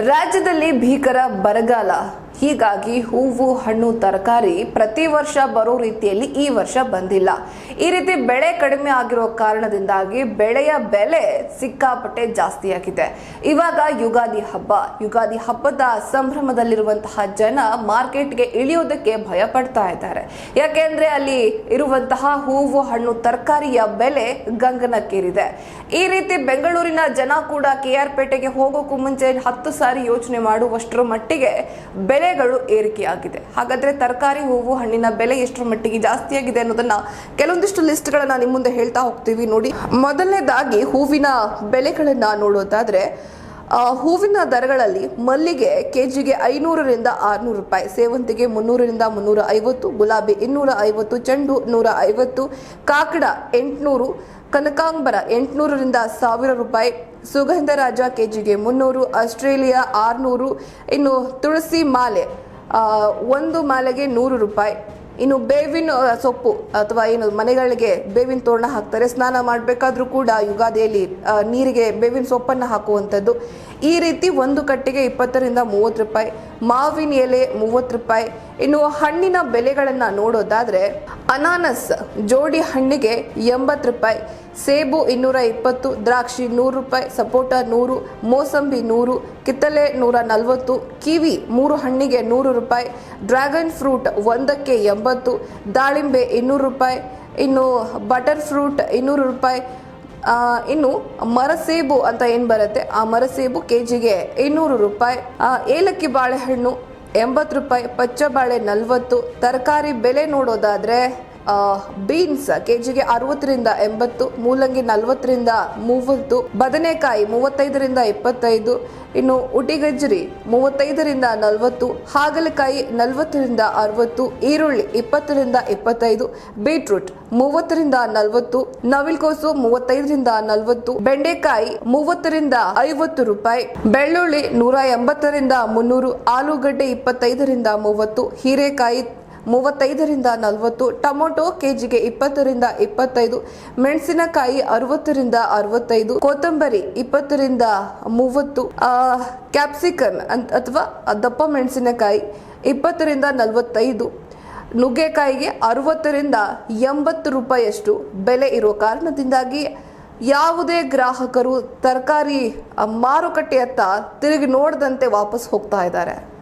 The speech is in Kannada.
ರಾಜ್ಯದಲ್ಲಿ ಭೀಕರ ಬರಗಾಲ. ಹೀಗಾಗಿ ಹೂವು, ಹಣ್ಣು, ತರಕಾರಿ ಪ್ರತಿ ವರ್ಷ ಬರೋ ರೀತಿಯಲ್ಲಿ ಈ ವರ್ಷ ಬಂದಿಲ್ಲ. ಈ ರೀತಿ ಬೆಳೆ ಕಡಿಮೆ ಆಗಿರೋ ಕಾರಣದಿಂದಾಗಿ ಬೆಳೆಯ ಬೆಲೆ ಸಿಕ್ಕಾಪಟ್ಟೆ ಜಾಸ್ತಿ ಆಗಿದೆ ಇವಾಗ ಯುಗಾದಿ ಹಬ್ಬ. ಯುಗಾದಿ ಹಬ್ಬದ ಸಂಭ್ರಮದಲ್ಲಿರುವಂತಹ ಜನ ಮಾರ್ಕೆಟ್ಗೆ ಇಳಿಯೋದಕ್ಕೆ ಭಯ ಪಡ್ತಾ ಇದ್ದಾರೆ. ಯಾಕೆಂದ್ರೆ ಅಲ್ಲಿ ಇರುವಂತಹ ಹೂವು, ಹಣ್ಣು, ತರಕಾರಿಯ ಬೆಲೆ ಗಂಗನಕ್ಕೇರಿದೆ. ಈ ರೀತಿ ಬೆಂಗಳೂರಿನ ಜನ ಕೂಡ ಕೆ ಆರ್ ಪೇಟೆಗೆ ಹೋಗೋಕ್ಕೂ ಮುಂಚೆ ಹತ್ತು ಸಾರಿ ಯೋಚನೆ ಮಾಡುವಷ್ಟರ ಮಟ್ಟಿಗೆ ಬೆಲೆಗಳು ಏರಿಕೆಯಾಗಿದೆ. ಹಾಗಾದ್ರೆ ತರಕಾರಿ, ಹೂವು, ಹಣ್ಣಿನ ಬೆಲೆ ಎಷ್ಟರ ಮಟ್ಟಿಗೆ ಜಾಸ್ತಿಯಾಗಿದೆ ಅನ್ನೋದನ್ನ ಕೆಲವೊಂದಿಷ್ಟು ಲಿಸ್ಟ್ಗಳನ್ನು ನಿಮ್ಮ ಮುಂದೆ ಹೇಳ್ತಾ ಹೋಗ್ತೀವಿ ನೋಡಿ. ಮೊದಲನೇದಾಗಿ ಹೂವಿನ ಬೆಲೆಗಳನ್ನ ನೋಡೋದಾದ್ರೆ ಹೂವಿನ ದರಗಳಲ್ಲಿ ಮಲ್ಲಿಗೆ ಕೆಜಿಗೆ ಐನೂರರಿಂದ ಆರ್ನೂರು ರೂಪಾಯಿ, ಸೇವಂತಿಗೆ ಮುನ್ನೂರರಿಂದ ಮುನ್ನೂರ ಐವತ್ತು, ಗುಲಾಬಿ ಇನ್ನೂರ ಐವತ್ತು, ಚೆಂಡು ನೂರ ಐವತ್ತು, ಕಾಕಡ ಎಂಟುನೂರು ಕನಕಾಂಬರ ಎಂಟುನೂರರಿಂದ ಸಾವಿರ ರೂಪಾಯಿ. ಸುಗಂಧರಾಜ ಕೆಜಿಗೆ ಮುನ್ನೂರು, ಆಸ್ಟ್ರೇಲಿಯಾ ಆರುನೂರು, ಇನ್ನು ತುಳಸಿ ಮಾಲೆ ಒಂದು ಮಾಲೆಗೆ ನೂರು ರೂಪಾಯಿ. ಇನ್ನು ಬೇವಿನ ಸೊಪ್ಪು ಅಥವಾ ಏನು ಮನೆಗಳಿಗೆ ಬೇವಿನ ತೋರಣ ಹಾಕ್ತಾರೆ. ಸ್ನಾನ ಮಾಡಬೇಕಾದ್ರೂ ಕೂಡ ಯುಗಾದಿಯಲ್ಲಿ ನೀರಿಗೆ ಬೇವಿನ ಸೊಪ್ಪನ್ನು ಹಾಕುವಂಥದ್ದು. ಈ ರೀತಿ ಒಂದು ಕಟ್ಟಿಗೆ ಇಪ್ಪತ್ತರಿಂದ ಮೂವತ್ತು ರೂಪಾಯಿ, ಮಾವಿನ ಎಲೆ ಮೂವತ್ತು ರೂಪಾಯಿ. ಇನ್ನು ಹಣ್ಣಿನ ಬೆಲೆಗಳನ್ನು ನೋಡೋದಾದ್ರೆ ಅನಾನಸ್ ಜೋಡಿ ಹಣ್ಣಿಗೆ ಎಂಬತ್ತು ರೂಪಾಯಿ, ಸೇಬು ಇನ್ನೂರ ಇಪ್ಪತ್ತು, ದ್ರಾಕ್ಷಿ ನೂರು ರೂಪಾಯಿ, ಸಪೋಟ ನೂರು, ಮೋಸಂಬಿ ನೂರು, ಕಿತ್ತಲೆ ನೂರ ನಲವತ್ತು, ಕಿವಿ ಮೂರು ಹಣ್ಣಿಗೆ ನೂರು ರೂಪಾಯಿ, ಡ್ರ್ಯಾಗನ್ ಫ್ರೂಟ್ ಒಂದಕ್ಕೆ ಎಂಬತ್ತು, ದಾಳಿಂಬೆ ಇನ್ನೂರು ರೂಪಾಯಿ, ಇನ್ನು ಬಟರ್ ಫ್ರೂಟ್ ಇನ್ನೂರು ರೂಪಾಯಿ ಇನ್ನು ಮರಸೇಬು ಅಂತ ಏನು ಬರುತ್ತೆ? ಆ ಮರಸೇಬು ಕೆ ಜಿಗೆ ಇನ್ನೂರು ರೂಪಾಯಿ ಏಲಕ್ಕಿ ಬಾಳೆಹಣ್ಣು ಎಂಬತ್ತು ರೂಪಾಯಿ ಪಚ್ಚ ಬಾಳೆ ನಲವತ್ತು ತರಕಾರಿ ಬೆಲೆ ನೋಡೋದಾದ್ರೆ ಬೀನ್ಸ್ ಕೆಜಿಗೆ ಅರವತ್ತರಿಂದ ಎಂಬತ್ತು, ಮೂಲಂಗಿ ನಲವತ್ತರಿಂದ ಮೂವತ್ತು, ಬದನೆಕಾಯಿ ಮೂವತ್ತೈದರಿಂದ ಇಪ್ಪತ್ತೈದು ಇನ್ನು ಉಟಿಗಜ್ಜರಿ ಮೂವತ್ತೈದರಿಂದ ನಲವತ್ತು, ಹಾಗಲಕಾಯಿ ನಲವತ್ತರಿಂದ ಅರವತ್ತು, ಈರುಳ್ಳಿ ಇಪ್ಪತ್ತರಿಂದ ಇಪ್ಪತ್ತೈದು ಬೀಟ್ರೂಟ್ ಮೂವತ್ತರಿಂದ ನಲವತ್ತು, ನವಿಲ್ಕೋಸು ಮೂವತ್ತೈದರಿಂದ ನಲವತ್ತು, ಬೆಂಡೆಕಾಯಿ ಮೂವತ್ತರಿಂದ ಐವತ್ತು ರೂಪಾಯಿ, ಬೆಳ್ಳುಳ್ಳಿ ನೂರ ಎಂಬತ್ತರಿಂದ ಮುನ್ನೂರು, ಆಲೂಗಡ್ಡೆ ಇಪ್ಪತ್ತೈದರಿಂದ ಮೂವತ್ತು, ಹೀರೆಕಾಯಿ ಮೂವತ್ತೈದರಿಂದ ನಲವತ್ತು, ಟೊಮೊಟೊ ಕೆಜಿಗೆ ಇಪ್ಪತ್ತರಿಂದ ಇಪ್ಪತ್ತೈದು, ಮೆಣಸಿನಕಾಯಿ ಅರವತ್ತರಿಂದ ಅರವತ್ತೈದು, ಕೊತ್ತಂಬರಿ ಇಪ್ಪತ್ತರಿಂದ ಮೂವತ್ತು ಕ್ಯಾಪ್ಸಿಕನ್ ಅಂತ ಅಥವಾ ದಪ್ಪ ಮೆಣಸಿನಕಾಯಿ ಇಪ್ಪತ್ತರಿಂದ ನಲವತ್ತೈದು, ನುಗ್ಗೆಕಾಯಿಗೆ ಅರವತ್ತರಿಂದ ಎಂಬತ್ತು ರೂಪಾಯಿಯಷ್ಟು ಬೆಲೆ ಇರೋ ಕಾರಣದಿಂದಾಗಿ ಯಾವುದೇ ಗ್ರಾಹಕರು ತರಕಾರಿ ಮಾರುಕಟ್ಟೆಯತ್ತ ತಿರುಗಿ ನೋಡದಂತೆ ವಾಪಸ್ ಹೋಗ್ತಾ ಇದ್ದಾರೆ.